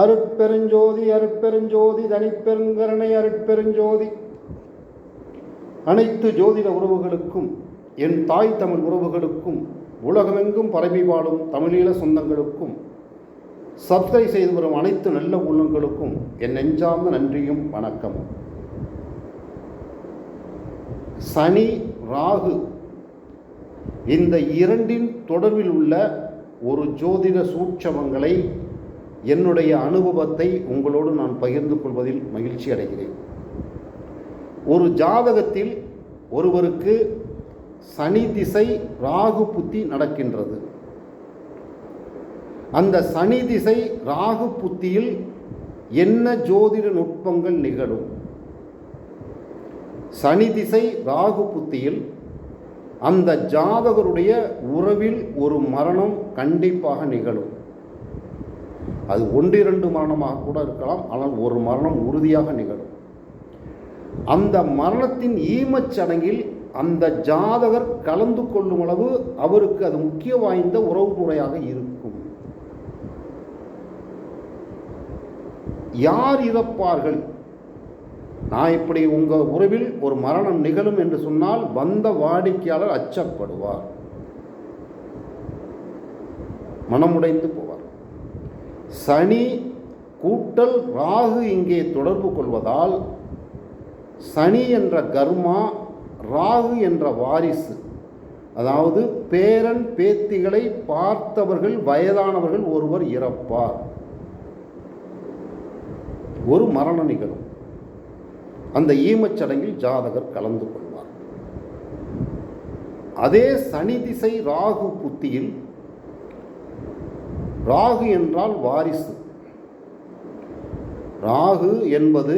அருட்பெருஞ்சோதி அருட்பெருஞ்சோதி தனிப்பெருங்கருணை அருட்பெருஞ்சோதி. அனைத்து ஜோதிட உறவுகளுக்கும் என் தாய் தமிழ் உறவுகளுக்கும் உலகமெங்கும் பரவி வாழும் தமிழீழ சொந்தங்களுக்கும் சப்ஸ்கிரைப் செய்து வரும் அனைத்து நல்ல உள்ளங்களுக்கும் என் நெஞ்சார்ந்த நன்றியும் வணக்கம். சனி ராகு இந்த இரண்டின் தொடர்பில் உள்ள ஒரு ஜோதிட சூட்சமங்களை என்னுடைய அனுபவத்தை உங்களோடு நான் பகிர்ந்து கொள்வதில் மகிழ்ச்சி அடைகிறேன். ஒரு ஜாதகத்தில் ஒருவருக்கு சனி திசை ராகு புத்தி நடக்கின்றது. அந்த சனி திசை ராகு புத்தியில் என்ன ஜோதிட நுட்பங்கள் நிகழும்? சனி திசை ராகு புத்தியில் அந்த ஜாதகருடைய உறவில் ஒரு மரணம் கண்டிப்பாக நிகழும். அது ஒன்றிரண்டு மரணமாக கூட இருக்கலாம் ஆனால் ஒரு மரணம் உறுதியாக நிகழும். அந்த மரணத்தின் ஈமச் சடங்கில் அந்த ஜாதகர் கலந்து கொள்ளும் அளவு அவருக்கு அது முக்கிய வாய்ந்த உறவு முறையாக இருக்கும். யார் இறப்பார்கள்? நான் இப்படி உங்கள் உறவில் ஒரு மரணம் நிகழும் என்று சொன்னால் வந்த வாடிக்கையாளர் அச்சப்படுவார். மனமுடைந்து போவார். சனி கூட்டல் ராகு இங்கே தொடர்பு கொள்வதால் சனி என்ற கர்மா ராகு என்ற வாரிசு. அதாவது பேரன் பேத்திகளை பார்த்தவர்கள் வயதானவர்கள் ஒருவர் இறப்பார். ஒரு மரணம் நிகழும் அந்த ஈமச்சடங்கில் ஜாதகர் கலந்து கொள்வார். அதே சனி திசை ராகு புத்தியில் ராகு என்றால் வாரிசு. ராகு என்பது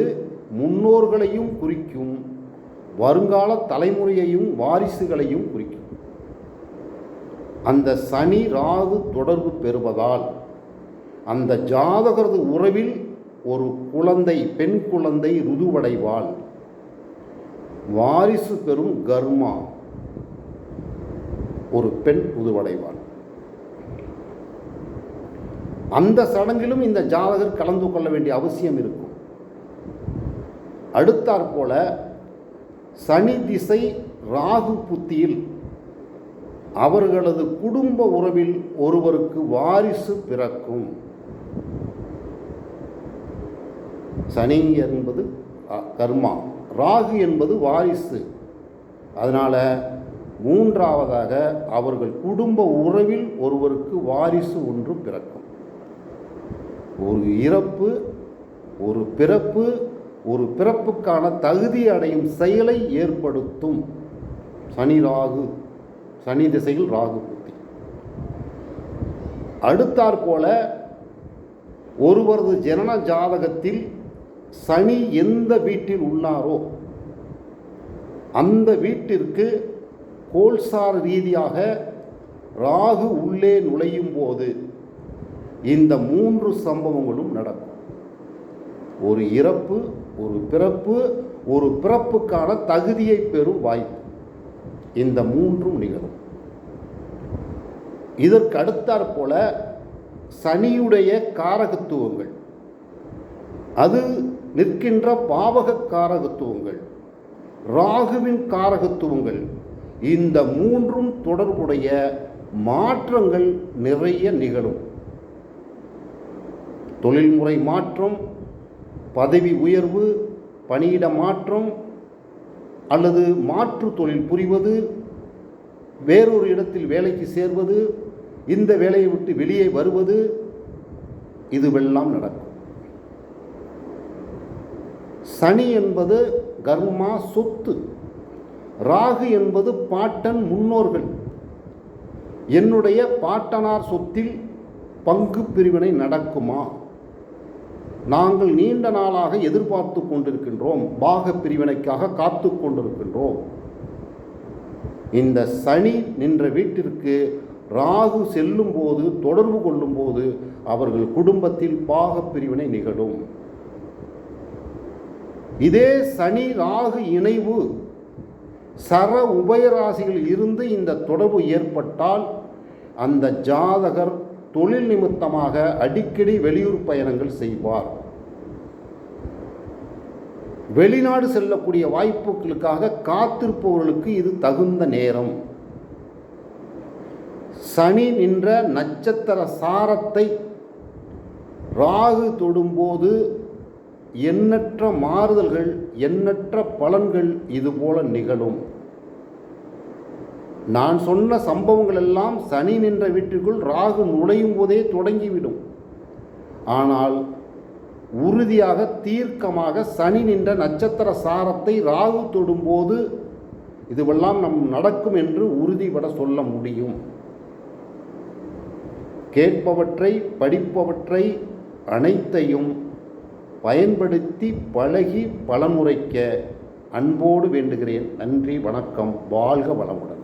முன்னோர்களையும் குறிக்கும் வருங்கால தலைமுறையையும் வாரிசுகளையும் குறிக்கும். அந்த சனி ராகு தொடர்பு பெறுவதால் அந்த ஜாதகரது உறவில் ஒரு குழந்தை பெண் குழந்தை ருதுவடைவாள். வாரிசு பெறும் கர்மா ஒரு பெண் ருதுவடைவாள். அந்த சடங்கிலும் இந்த ஜாதகர் கலந்து கொள்ள வேண்டிய அவசியம் இருக்கும். அடுத்தாற்போல சனி திசை ராகு புத்தியில் அவர்களது குடும்ப உறவில் ஒருவருக்கு வாரிசு பிறக்கும். சனி என்பது கர்மா. ராகு என்பது வாரிசு. அதனால் மூன்றாவதாக அவர்கள் குடும்ப உறவில் ஒருவருக்கு வாரிசு ஒன்று பிறக்கும். ஒரு இறப்பு ஒரு பிறப்பு ஒரு பிறப்புக்கான தகுதி அடையும் செயலை ஏற்படுத்தும். சனி ராகு சனி திசையில் ராகு புத்தி. அடுத்தாற்போல ஒருவரது ஜனன ஜாதகத்தில் சனி எந்த வீட்டில் உள்ளாரோ அந்த வீட்டிற்கு கோல்சார் ரீதியாக ராகு உள்ளே நுழையும் போது இந்த மூன்று சம்பவங்களும் நடக்கும். ஒரு இறப்பு ஒரு பிறப்பு ஒரு பிறப்புக்கான தகுதியை பெறும் வாய்ப்பு. இந்த மூன்றும் நிகழும். இதற்கு அடுத்தாற் போல சனியுடைய காரகத்துவங்கள். அது நிற்கின்ற பாவக காரகத்துவங்கள் ராகுவின் காரகத்துவங்கள். இந்த மூன்றும் தொடர்புடைய மாற்றங்கள் நிறைய நிகழும். தொழில்முறை மாற்றம் பதவி உயர்வு பணியிட மாற்றம் அல்லது மாற்று தொழில் புரிவது வேறொரு இடத்தில் வேலைக்கு சேர்வது இந்த வேலையை விட்டு வெளியே வருவது இதுவெல்லாம் நடக்கும். சனி என்பது கர்மா சொத்து ராகு என்பது பாட்டன் முன்னோர்கள். என்னுடைய பாட்டனார் சொத்தில் பங்கு பிரிவினை நடக்குமா? நாங்கள் நீண்ட நாளாக எதிர்பார்த்து கொண்டிருக்கின்றோம் பாக பிரிவினைக்காக காத்து கொண்டிருக்கின்றோம். இந்த சனி நின்ற வீட்டிற்கு ராகு செல்லும் போது தொடர்பு கொள்ளும் போது அவர்கள் குடும்பத்தில் பாக பிரிவினை நிகழும். இதே சனி ராகு இணைவு சர உபயராசிகளில் இருந்து இந்த தொடர்பு ஏற்பட்டால் அந்த ஜாதகர் தொழில் நிமித்தமாக அடிக்கடி வெளியூர் பயணங்கள் செய்வார். வெளிநாடு செல்லக்கூடிய வாய்ப்புகளுக்காக காத்திருப்பவர்களுக்கு இது தகுந்த நேரம். சனி நின்ற நட்சத்திர சாரத்தை ராகு தொடும்போது எண்ணற்ற மாறுதல்கள் எண்ணற்ற பலன்கள் இதுபோல நிகழும். நான் சொன்ன சம்பவங்கள் எல்லாம் சனி நின்ற வீட்டிற்குள் ராகு நுழையும் போதே தொடங்கிவிடும். ஆனால் உறுதியாக தீர்க்கமாக சனி நின்ற நட்சத்திர சாரத்தை ராகு தொடும்போது இதுவெல்லாம் நம் நடக்கும் என்று உறுதிபட சொல்ல முடியும். கேட்பவற்றை படிப்பவற்றை அனைத்தையும் பயன்படுத்தி பழகி பலமுறைக்க அன்போடு வேண்டுகிறேன். நன்றி வணக்கம் வாழ்க வளமுடன்.